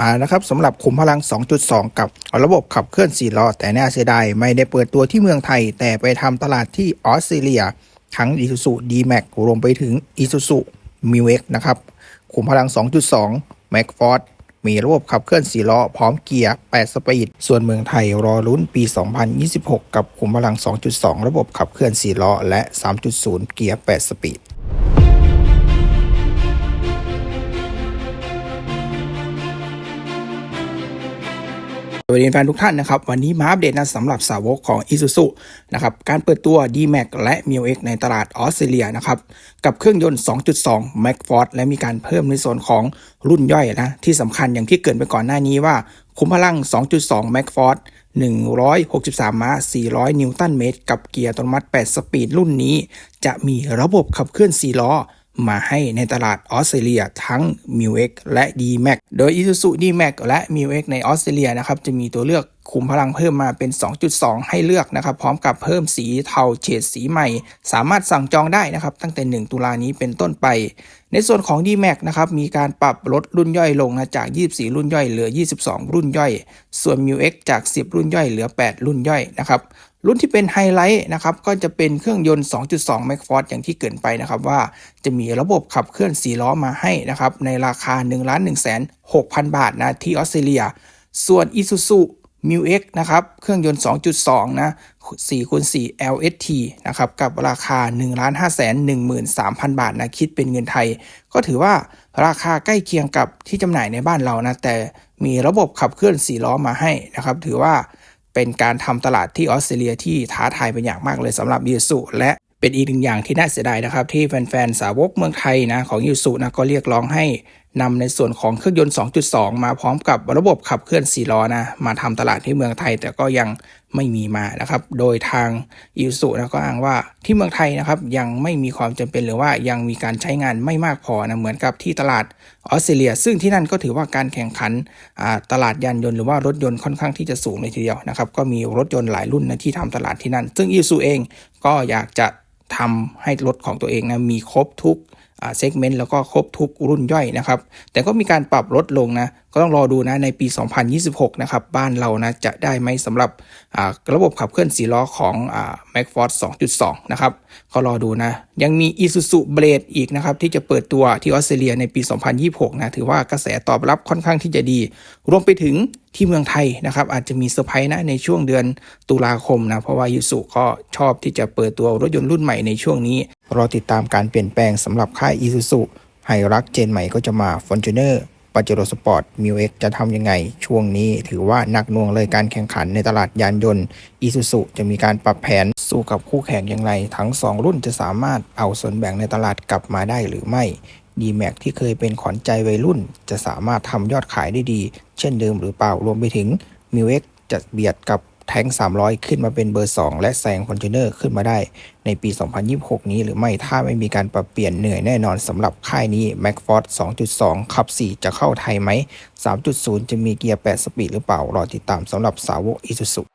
มานะครับสำหรับขุมพลัง 2.2 กับระบบขับเคลื่อน4ล้อแต่น่าเสียดายไม่ได้เปิดตัวที่เมืองไทย แต่ไปทำตลาดที่ออสเตรเลีย ทั้ง Isuzu D-Max รวมไปถึง Isuzu m u x นะครับขุมพลัง 2.2 m a c f o r d มีระบบขับเคลื่อน4ล้อพร้อมเกียร์ 8 สปีด ส่วนเมืองไทยรอลุ้นปี 2026 กับขุมพลัง 2.2 ระบบขับเคลื่อน4ล้อและ 3.0 เกียร์ 8 สปีด วัสดีแฟนทุกท่านนะครับ วันนี้มาอัปเดตนะสำหรับสาวกของ Isuzu นะครับการเปิดตัว D-Max และ m i x ในตลาดออสเตรเลียนะครับกับเครื่องยนต์ 2.2 m a c f o r d และมีการเพิ่มในส่วนของรุ่นย่อยนะที่สำคัญอย่างที่เกรินไปก่อนหน้านี้ว่า คุ้มพลัง 2.2 m a c f o r d 163 ม้า 400 นิวตันเมตร กับเกียร์อัตโนมัติ 8 สปีดรุ่นนี้ จะมีระบบขับเคลื่อน 4 ล้อ มาให้ในตลาดออสเตรเลียทั้ง m ิวเและ D-Max โดย Isuzu D-Max และ m ิวเในออสเตรเลียนะครับจะมีตัวเลือก คุมพลังเพิ่มมาเป็น 2.2 ให้เลือกนะครับ พร้อมกับเพิ่มสีเทาเฉดสีใหม่ สามารถสั่งจองได้นะครับ ตั้งแต่ 1 ตุลานี้เป็นต้นไป ในส่วนของ D-Max นะครับ มีการปรับลดรุ่นย่อยลงนะจาก 24 รุ่นย่อยเหลือ 22 รุ่นย่อย ส่วน m i x จาก 10 รุ่นย่อยเหลือ 8 รุ่นย่อยนะครับรุ่นที่เป็นไฮไลท์นะครับก็จะเป็นเครื่องยนต์ 2.2 m a c f o r d อย่างที่เกินไปนะครับว่าจะมีระบบขับเคลื่อน4ล้อมาให้นะครับในราคา 1 1 6 0 0 0 บาทนะที่ออสเตรเลีย ส่วน Isuzu m u x นะครับ เครื่องยนต์ 2.2 นะ4คูณ4 LST นะครับ กับราคา 1 5 1 3 0 0 0 บาทนะ คิดเป็นเงินไทย ก็ถือว่าราคาใกล้เคียงกับที่จำหน่ายในบ้านเรานะ แต่มีระบบขับเคลื่อน4ล้อมาให้นะครับ ถือว่าเป็นการทำตลาดที่ออสเตรเลียที่ท้าทายเป็นอย่างมากเลยสำหรับยูสุและเป็นอีกหนึ่งอย่างที่น่าเสียดายนะครับ ที่แฟนๆ สาวกเมืองไทยนะของยูสุนะก็เรียกร้องให้ นำในส่วนของเครื่องยนต์ 2.2 มาพร้อมกับระบบขับเคลื่อน4ล้อนะ มาทำตลาดที่เมืองไทยแต่ก็ยังไม่มีมานะครับ โดยทางยูสุนะก็อ้างว่าที่เมืองไทยนะครับยังไม่มีความจำเป็นหรือว่ายังมีการใช้งานไม่มากพอนะเหมือนกับที่ตลาดออสเตรเลีย ซึ่งที่นั่นก็ถือว่าการแข่งขันตลาดยานยนต์หรือว่ารถยนต์ค่อนข้างที่จะสูงเลยทีเดียวนะครับก็มีรถยนต์หลายรุ่นนะที่ทำตลาดที่นั่น ซึ่งยูสุเองก็อยากจะทำให้รถของตัวเองนะมีครบทุก เซกเมนต์แล้วก็ครบทุกรุ่นย่อยนะครับ แต่ก็มีการปรับลดลงนะ ก็ต้องรอดูนะในปี 2026 นะครับ บ้านเรานะจะได้ไหมสำหรับระบบขับเคลื่อนสีล้อของอ m a c f o r d 2.2 นะครับ ก็รอดูนะ ยังมี Isuzu Blade อีกนะครับ ที่จะเปิดตัวที่ออสเตรเลียในปี 2026 นะ ถือว่ากระแสตอบรับค่อนข้างที่จะดี รวมไปถึงที่เมืองไทยนะครับ อาจจะมีเซอร์ไพรส์นะในช่วงเดือนตุลาคมนะ เพราะว่ายูสุก็ชอบที่จะเปิดตัวรถยนต์รุ่นใหม่ในช่วงนี้ รอติดตามการเปลี่ยนแปลงสำหรับค่าย Isuzu ไฮรักเจนใหม่ก็จะมา Fortuner ปาเจโรสปอร์ตมิวเอ็กจะทำยังไง ช่วงนี้ถือว่านักน่วงเลยการแข่งขันในตลาดยานยนต์อีซูซุจะมีการปรับแผนสู้กับคู่แข่งอย่างไร ทั้ง 2 รุ่นจะสามารถเอาส่วนแบ่งในตลาดกลับมาได้หรือไม่ d m a x ที่เคยเป็นขวัญใจวัยรุ่น จะสามารถทำยอดขายได้ดี เช่นเดิมหรือเปล่ารวมไปถึง m ิวเอ็กจะเบียดกับ แทง300 ขึ้นมาเป็นเบอร์ 2 และแซงคอนเทนเนอร์ขึ้นมาได้ในปี 2026 นี้หรือไม่ถ้าไม่มีการปรับเปลี่ยนเหนื่อยแน่นอนสำหรับค่ายนี้ m a c f o r d 2.2 ขับ 4 จะเข้าไทยไหม 3.0 จะมีเกียร์ 8 สปีดหรือเปล่ารอติดตามสำหรับสาวก Isuzu